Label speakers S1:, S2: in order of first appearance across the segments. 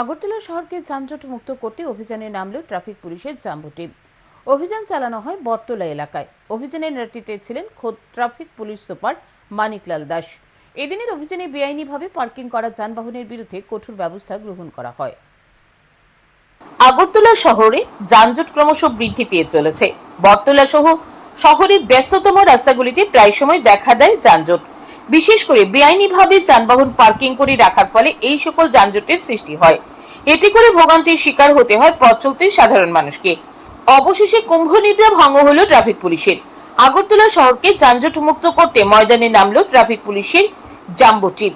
S1: আগরতলা শহরকে যানজট মুক্ত করতে অভিযানে নামল ট্রাফিক পুলিশের জাম্বো টিম অভিযান চালানো হয় বটতলা এলাকায়। অভিযানের নেতৃত্বে ছিলেন খোদ traffic police super Maniklal Das. এদিনের অভিযানে বেআইনিভাবে পার্কিং করা যানবাহনের বিরুদ্ধে কঠোর ব্যবস্থা গ্রহণ করা হয়। আগরতলা শহরে যানজট ক্রমশ বৃদ্ধি পেয়ে চলেছে। বটতলা সহ শহরের ব্যস্ততম রাস্তাগুলিতে প্রায় সময় দেখা দেয় যানজট। বিশেষ করে বেআইনিভাবে যানবাহন পার্কিং করে রাখার ফলে এই সকল যানজটের সৃষ্টি হয়। এতে করে ভোগান্তির শিকার হতে হয় পথ চলতে সাধারণ মানুষকে। অবশেষে কুম্ভ নিদ্রা ভঙ্গ হলো ট্রাফিক পুলিশের। আগরতলা শহরকে যানজট মুক্ত করতে ময়দানে নামলো ট্রাফিক পুলিশের জাম্বো টিম।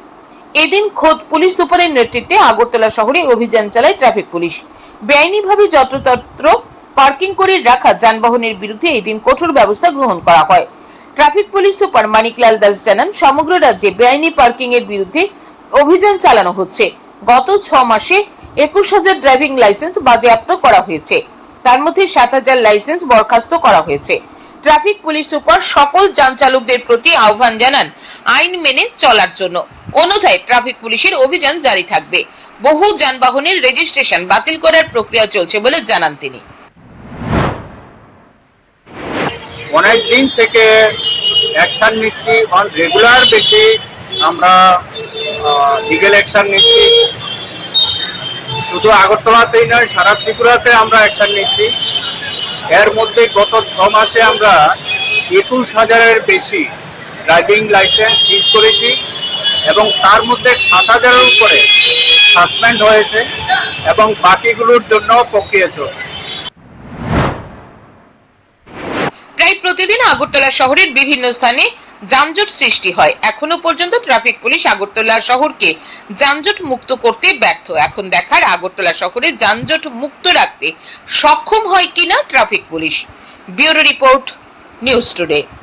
S1: এদিন খোদ পুলিশ সুপারের নেতৃত্বে আগরতলা শহরে অভিযান চালায় ট্রাফিক পুলিশ। বেআইনিভাবে যত্রতত্র পার্কিং করে রাখা যানবাহনের বিরুদ্ধে এদিন কঠোর ব্যবস্থা গ্রহণ করা হয়। Traffic police super Maniklal Das জানান, সমগ্র রাজ্যে বেআইনি পার্কিং এর বিরুদ্ধে অভিযান চালানো হচ্ছে। গত ছ মাসে একুশ হাজার ড্রাইভিং লাইসেন্স বাজেয়াপ্ত করা হয়েছে। তার মধ্যে সাত হাজার লাইসেন্স বরখাস্ত করা হয়েছে। ট্রাফিক পুলিশ সুপার সকল যান চালকদের প্রতি আহ্বান জানান আইন মেনে চলার জন্য। অন্যথায় ট্রাফিক পুলিশের অভিযান জারি থাকবে। বহু যানবাহনের রেজিস্ট্রেশন বাতিল করার প্রক্রিয়া চলছে বলে জানান তিনি।
S2: অনেক দিন থেকে অ্যাকশন নিচ্ছি। অন রেগুলার বেসিস আমরা লিগেল অ্যাকশন নিচ্ছি। শুধু আগরতলাতেই নয়, সারা ত্রিপুরাতে আমরা অ্যাকশন নিচ্ছি। এর মধ্যে গত ছ মাসে আমরা একুশ হাজারের বেশি ড্রাইভিং লাইসেন্স সিজ করেছি এবং তার মধ্যে সাত হাজারের উপরে সাসপেন্ড হয়েছে এবং বাকিগুলোর জন্য প্রক্রিয়া চলছে।
S1: প্রতিদিন আগরতলা শহরের বিভিন্ন স্থানে যানজট সৃষ্টি হয়। এখনও পর্যন্ত ট্রাফিক পুলিশ আগরতলা শহরকে যানজট মুক্ত করতে ব্যর্থ। এখন দেখার আগরতলা শহরে যানজট মুক্ত রাখতে সক্ষম হয় কিনা traffic police. Bureau report, news today.